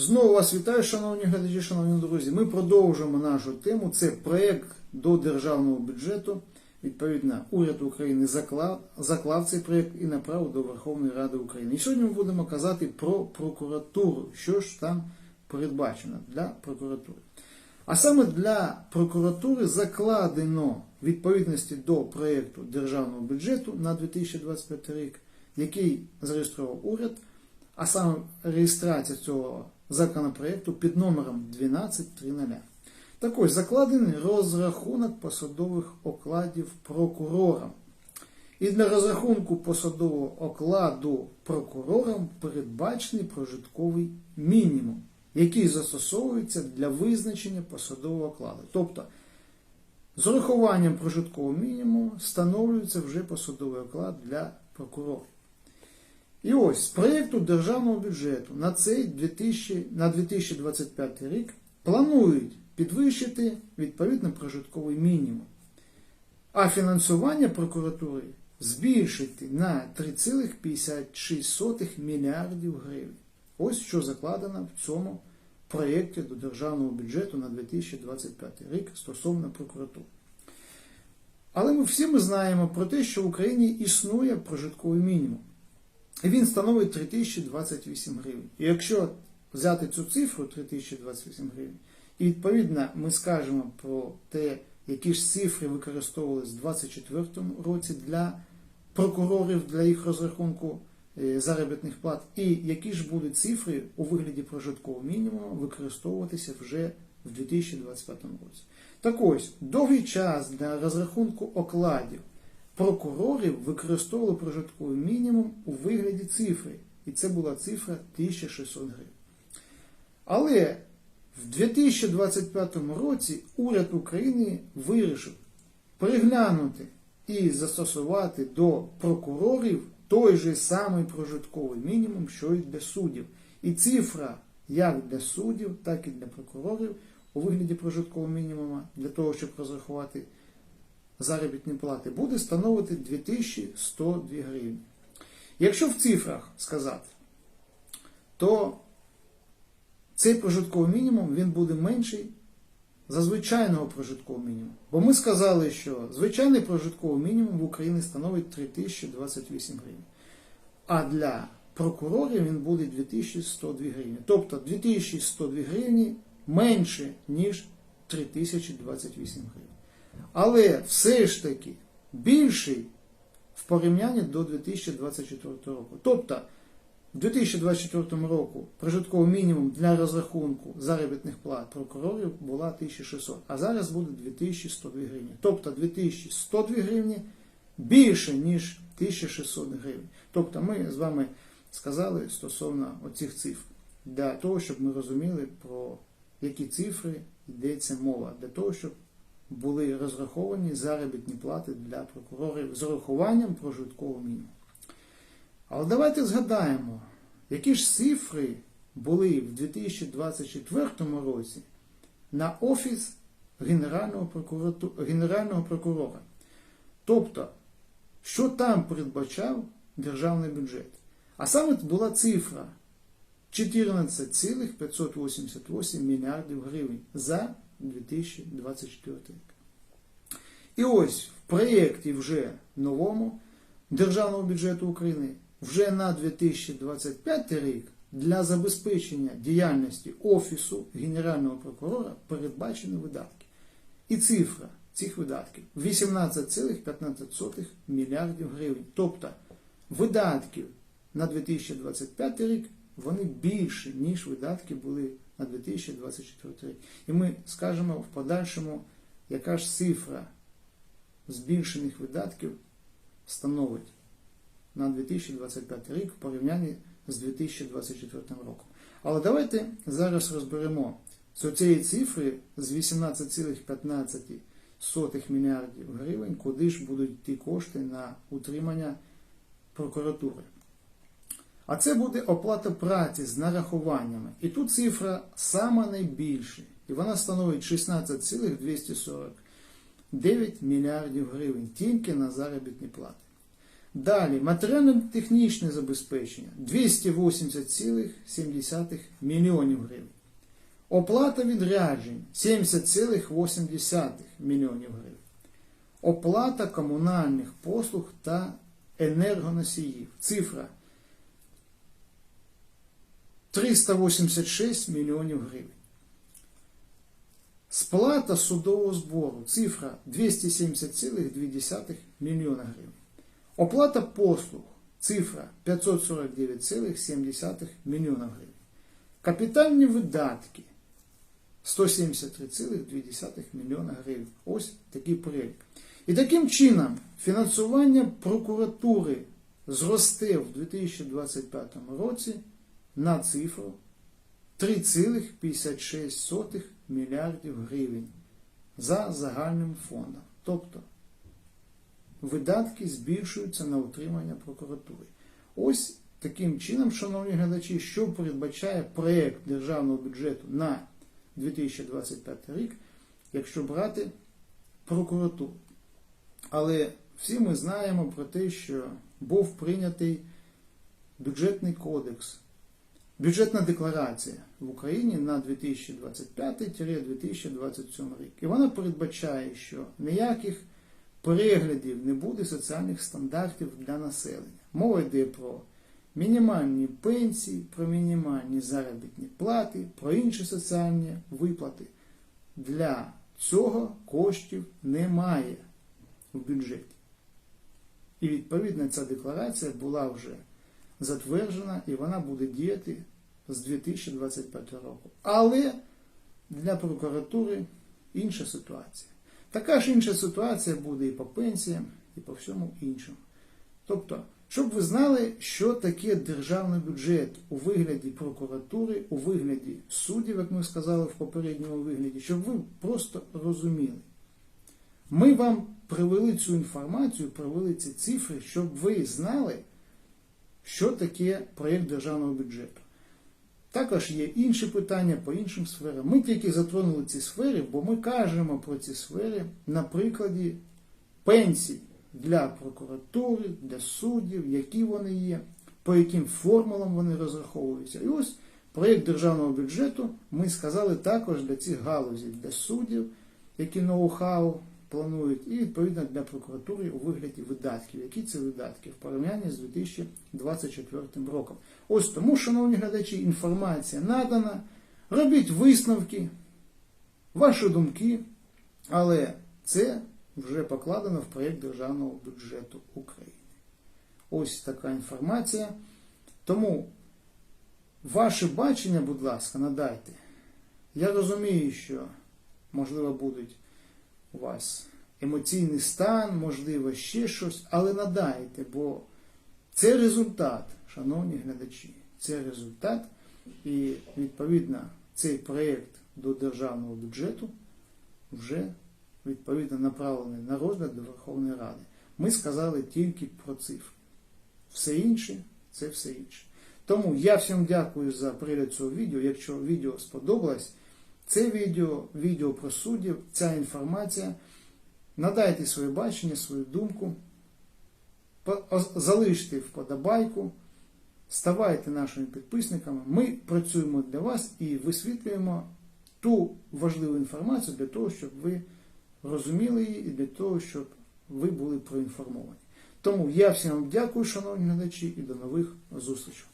Знову вас вітаю, шановні глядачі, шановні друзі. Ми продовжуємо нашу тему. Це проєкт до державного бюджету. Відповідно, уряд України заклав, заклав цей проєкт і направив до Верховної Ради України. І сьогодні ми будемо казати про прокуратуру, що ж там передбачено для прокуратури. А саме для прокуратури закладено відповідності до проєкту державного бюджету на 2025 рік, який зареєстрував уряд, а саме реєстрація цього законопроекту під номером 1230. Так ось закладений розрахунок посадових окладів прокурорам. І для розрахунку посадового окладу прокурорам передбачений прожитковий мінімум, який застосовується для визначення посадового окладу. Тобто, з урахуванням прожиткового мінімуму встановлюється вже посадовий оклад для прокурорів. І ось з проєкту державного бюджету на цей 2000, на 2025 рік планують підвищити відповідно прожитковий мінімум, а фінансування прокуратури збільшити на 3,56 мільярдів гривень. Ось що закладено в цьому проєкті до державного бюджету на 2025 рік стосовно прокуратури. Але ми всі ми знаємо про те, що в Україні існує прожитковий мінімум. Він становить 3028 гривень. І якщо взяти цю цифру 3028 гривень, і відповідно ми скажемо про те, які ж цифри використовувалися в 2024 році для прокурорів для їх розрахунку е, заробітних плат, і які ж будуть цифри у вигляді прожиткового мінімуму використовуватися вже в 2025 році. Так ось, довгий час для розрахунку окладів прокурорів використовували прожитковий мінімум у вигляді цифри, і це була цифра 1600 гривень. Але в 2025 році уряд України вирішив переглянути і застосувати до прокурорів той же самий прожитковий мінімум, що і для суддів. І цифра як для суддів, так і для прокурорів у вигляді прожиткового мінімуму для того, щоб розрахувати заробітні плати, буде становити 2102 гривні. Якщо в цифрах сказати, то цей прожитковий мінімум він буде менший за звичайного прожиткового мінімуму. Бо ми сказали, що звичайний прожитковий мінімум в Україні становить 3028 гривень. А для прокурорів він буде 2102 гривні. Тобто 2102 гривні менше, ніж 3028 гривень. Але все ж таки більший в порівнянні до 2024 року. Тобто, в 2024 року прожитковий мінімум для розрахунку заробітних плат прокурорів була 1600, а зараз буде 2102 гривні. Тобто 2102 гривні більше, ніж 1600 гривень. Тобто ми з вами сказали стосовно оцих цифр, для того, щоб ми розуміли, про які цифри йдеться мова, для того, щоб були розраховані заробітні плати для прокурорів з урахуванням прожиткового мінімуму. Але давайте згадаємо, які ж цифри були в 2024 році на Офіс Генерального, прокурату... Генерального прокурора. Тобто, що там передбачав державний бюджет. А саме була цифра 14,588 мільярдів гривень за 2024 рік. І ось в проєкті вже новому Державного бюджету України вже на 2025 рік для забезпечення діяльності Офісу Генерального прокурора передбачені видатки. І цифра цих видатків 18,15 мільярдів гривень. Тобто видатків на 2025 рік вони більші, ніж видатки були на 2024 рік. І ми скажемо в подальшому, яка ж цифра збільшених видатків становить на 2025 рік в порівнянні з 2024 роком. Але давайте зараз розберемо з цієї цифри з 18,15 мільярдів гривень, куди ж будуть йти кошти на утримання прокуратури. А це буде оплата праці з нарахуваннями. І тут цифра сама найбільша. І вона становить 16,249 мільярдів гривень тільки на заробітні плати. Далі, матеріально-технічне забезпечення 280,7 мільйонів гривень. Оплата відряджень 70,8 мільйонів гривень. Оплата комунальних послуг та енергоносіїв. Цифра 386 мільйонів гривень. Сплата судового збору. Цифра 270,2 мільйона гривень. Оплата послуг. Цифра 549,7 мільйона гривень. Капітальні видатки 173,2 мільйона гривень. Ось такий перелік. І таким чином фінансування прокуратури зросте в 2025 році на цифру 3,56 мільярдів гривень за загальним фондом. Тобто видатки збільшуються на утримання прокуратури. Ось таким чином, шановні глядачі, що передбачає проєкт державного бюджету на 2025 рік, якщо брати прокуратуру. Але всі ми знаємо про те, що був прийнятий бюджетний кодекс, бюджетна декларація в Україні на 2025-2027 рік. І вона передбачає, що ніяких переглядів не буде соціальних стандартів для населення. Мова йде про мінімальні пенсії, про мінімальні заробітні плати, про інші соціальні виплати. Для цього коштів немає в бюджеті. І відповідно ця декларація була вже затверджена і вона буде діяти з 2025 року. Але для прокуратури інша ситуація. Така ж інша ситуація буде і по пенсіям, і по всьому іншому. Тобто, щоб ви знали, що таке державний бюджет у вигляді прокуратури, у вигляді суддів, як ми сказали в попередньому вигляді, щоб ви просто розуміли. Ми вам привели цю інформацію, привели ці цифри, щоб ви знали, що таке проєкт державного бюджету. Також є інші питання по іншим сферам. Ми тільки затронули ці сфери, бо ми кажемо про ці сфери на прикладі пенсій для прокуратури, для суддів, які вони є, по яким формулам вони розраховуються. І ось проєкт державного бюджету ми сказали також для цих галузів, для суддів, які ноу-хау планують, і відповідно для прокуратури у вигляді видатків. Які це видатки в порівнянні з 2024 роком. Ось тому, шановні глядачі, інформація надана. Робіть висновки, ваші думки, але це вже покладено в проєкт державного бюджету України. Ось така інформація. Тому ваше бачення, будь ласка, надайте. Я розумію, що, можливо, будуть у вас емоційний стан, можливо, ще щось, але надайте, бо це результат, шановні глядачі, це результат, і відповідно цей проєкт до державного бюджету вже відповідно направлений на розгляд до Верховної Ради. Ми сказали тільки про цифри. Все інше це все інше. Тому я всім дякую за перегляд цього відео. Якщо відео сподобалось, це відео, відео про суддів, ця інформація. Надайте своє бачення, свою думку, залиште вподобайку, ставайте нашими підписниками. Ми працюємо для вас і висвітлюємо ту важливу інформацію для того, щоб ви розуміли її і для того, щоб ви були проінформовані. Тому я всім вам дякую, шановні глядачі, і до нових зустрічей.